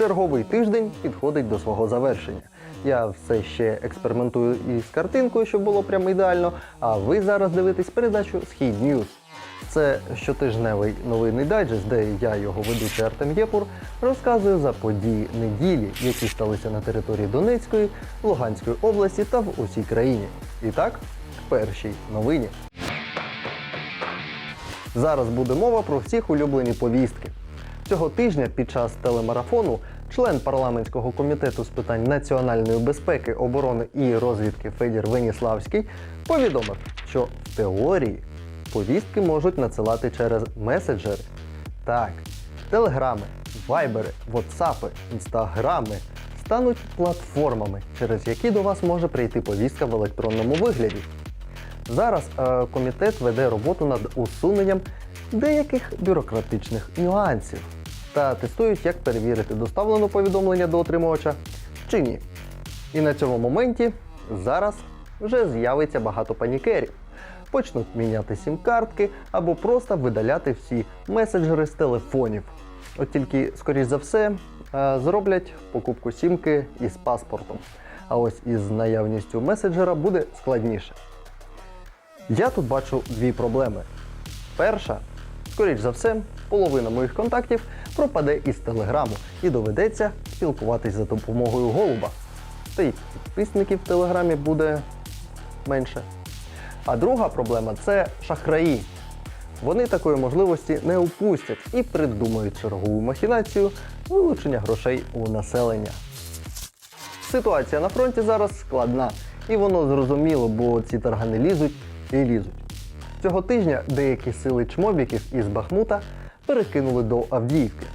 Черговий тиждень підходить до свого завершення. Я все ще експериментую із картинкою, щоб було прямо ідеально. А ви зараз дивитесь передачу Схід Ньюз. Це щотижневий новинний дайджест, де я, його ведучий Артем Єпур, розказую за події неділі, які сталися на території Донецької, Луганської області та в усій країні. І так, к першій новині. Зараз буде мова про всіх улюблені повістки. Цього тижня під час телемарафону член парламентського комітету з питань національної безпеки, оборони і розвідки Федір Веніславський повідомив, що в теорії повістки можуть надсилати через меседжери. Так, телеграми, вайбери, ватсапи, інстаграми стануть платформами, через які до вас може прийти повістка в електронному вигляді. Зараз е, комітет веде роботу над усуненням деяких бюрократичних нюансів та тестують, як перевірити доставлене повідомлення до отримувача чи ні. І на цьому моменті зараз вже з'явиться багато панікерів. Почнуть міняти сім-картки або просто видаляти всі меседжери з телефонів. От тільки, скоріш за все, е, зроблять покупку сімки із паспортом. А ось із наявністю меседжера буде складніше. Я тут бачу дві проблеми. Перша, скоріш за все, половина моїх контактів пропаде із телеграму і доведеться спілкуватись за допомогою голуба. Та й підписників в телеграмі буде менше. А друга проблема це шахраї. Вони такої можливості не упустять і придумають чергову махінацію вилучення грошей у населення. Ситуація на фронті зараз складна, і воно зрозуміло, бо ці таргани лізуть і лізуть. Цього тижня деякі сили чмобіків із Бахмута перекинули до Авдіївки.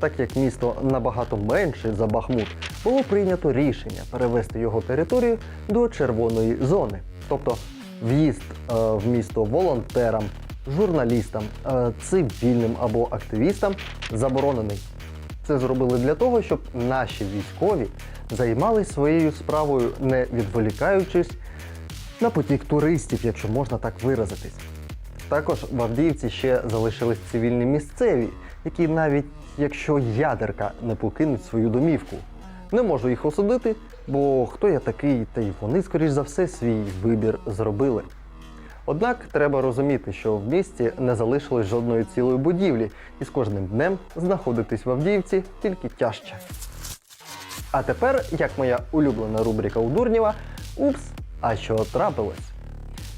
Так як місто набагато менше за Бахмут, було прийнято рішення перевести його територію до червоної зони. Тобто в'їзд е, в місто волонтерам, журналістам, е, цивільним або активістам заборонений. Це зробили для того, щоб наші військові займалися своєю справою, не відволікаючись на потік туристів, якщо можна так виразитись. Також в Авдіївці ще залишились цивільні місцеві, які навіть якщо ядерка не покинуть свою домівку. Не можу їх осудити, бо хто я такий, та й вони, скоріш за все, свій вибір зробили. Однак треба розуміти, що в місті не залишилось жодної цілої будівлі, і з кожним днем знаходитись в Авдіївці тільки тяжче. А тепер, як моя улюблена рубрика у Дурнєва, Упс, а що трапилось?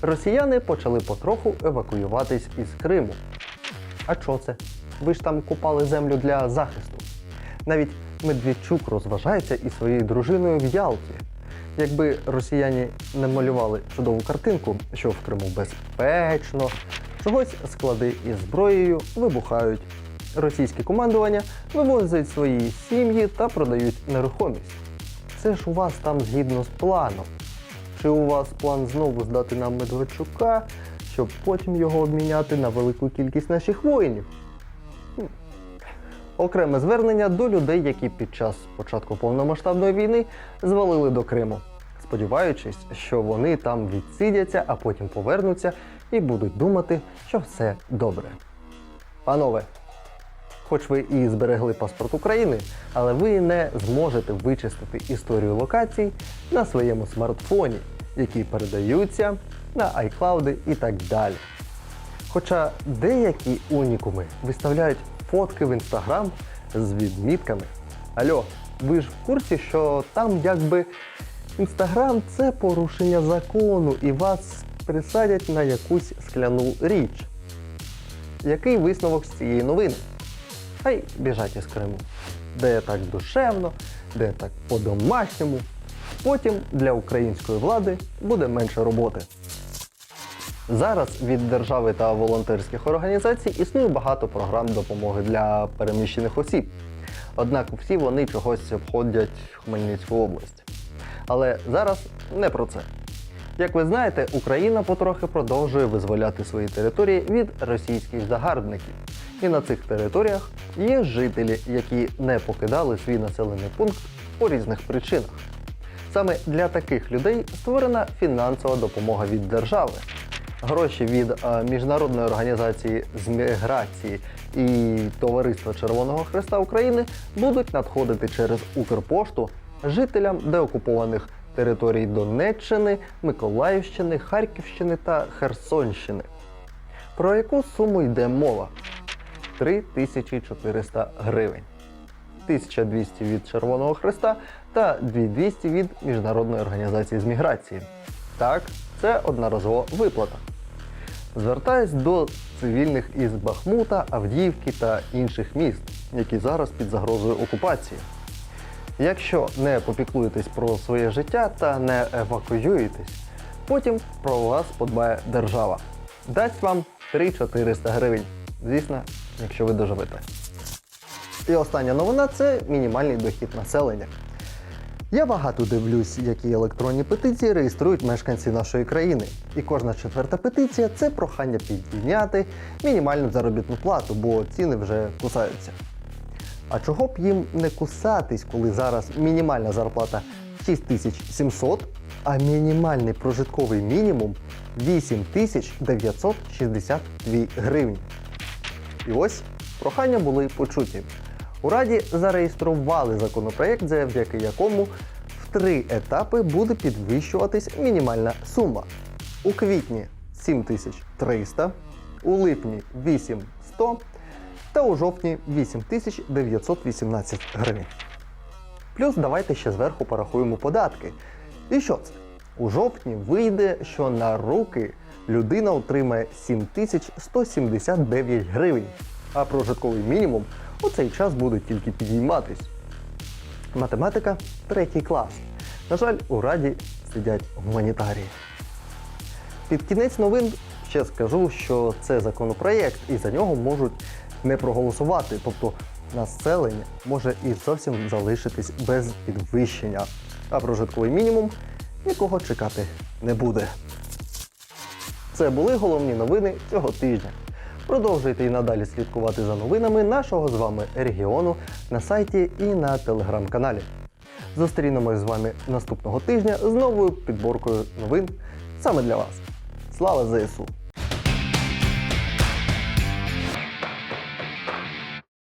Росіяни почали потроху евакуюватись із Криму. А що це? Ви ж там купали землю для захисту. Навіть Медведчук розважається із своєю дружиною в Ялті. Якби росіяни не малювали чудову картинку, що в Криму безпечно, чогось склади із зброєю вибухають. Російське командування вивозить свої сім'ї та продають нерухомість. Це ж у вас там згідно з планом. Чи у вас план знову здати нам Медведчука, щоб потім його обміняти на велику кількість наших воїнів? Окреме звернення до людей, які під час початку повномасштабної війни звалили до Криму, сподіваючись, що вони там відсидяться, а потім повернуться і будуть думати, що все добре. Панове, хоч ви і зберегли паспорт України, але ви не зможете вичистити історію локацій на своєму смартфоні, які передаються на iCloud і так далі. Хоча деякі унікуми виставляють фотки в інстаграм з відмітками. Альо, ви ж в курсі, що там якби інстаграм це порушення закону і вас присадять на якусь скляну річ. Який висновок з цієї новини? Хай біжать із Криму. Де так душевно, де так по-домашньому. Потім для української влади буде менше роботи. Зараз від держави та волонтерських організацій існує багато програм допомоги для переміщених осіб. Однак всі вони чогось обходять Хмельницьку область. Але зараз не про це. Як ви знаєте, Україна потрохи продовжує визволяти свої території від російських загарбників. І на цих територіях є жителі, які не покидали свій населений пункт по різних причинах. Саме для таких людей створена фінансова допомога від держави. Гроші від е, міжнародної організації з міграції і Товариства Червоного Хреста України будуть надходити через Укрпошту жителям деокупованих територій Донеччини, Миколаївщини, Харківщини та Херсонщини. Про яку суму йде мова? 3400 гривень. 1200 від Червоного Хреста та 2200 від Міжнародної організації з міграції. Так, це одноразова виплата. Звертаюсь до цивільних із Бахмута, Авдіївки та інших міст, які зараз під загрозою окупації. Якщо не попіклуєтесь про своє життя та не евакуюєтесь, потім про вас подбає держава. Дасть вам 3-400 гривень. Звісно, якщо ви доживете. І остання новина це мінімальний дохід населення. Я багато дивлюсь, які електронні петиції реєструють мешканці нашої країни. І кожна четверта петиція це прохання підняти мінімальну заробітну плату, бо ціни вже кусаються. А чого б їм не кусатись, коли зараз мінімальна зарплата 6700, а мінімальний прожитковий мінімум 8962 гривні? І ось прохання були почуті. У Раді зареєстрували законопроект, завдяки якому в три етапи буде підвищуватись мінімальна сума. У квітні 7300, у липні 8100 та у жовтні 8918 гривень. Плюс давайте ще зверху порахуємо податки. І що це? У жовтні вийде, що на руки людина отримає 7179 гривень, а прожитковий мінімум у цей час буде тільки підійматись. Математика третій клас. На жаль, у раді сидять гуманітарії. Під кінець новин ще скажу, що це законопроєкт і за нього можуть не проголосувати. Тобто населення може і зовсім залишитись без підвищення, а прожитковий мінімум нікого чекати не буде. Це були головні новини цього тижня. Продовжуйте і надалі слідкувати за новинами нашого з вами регіону на сайті і на телеграм-каналі. Зустрінемось з вами наступного тижня з новою підборкою новин саме для вас. Слава ЗСУ!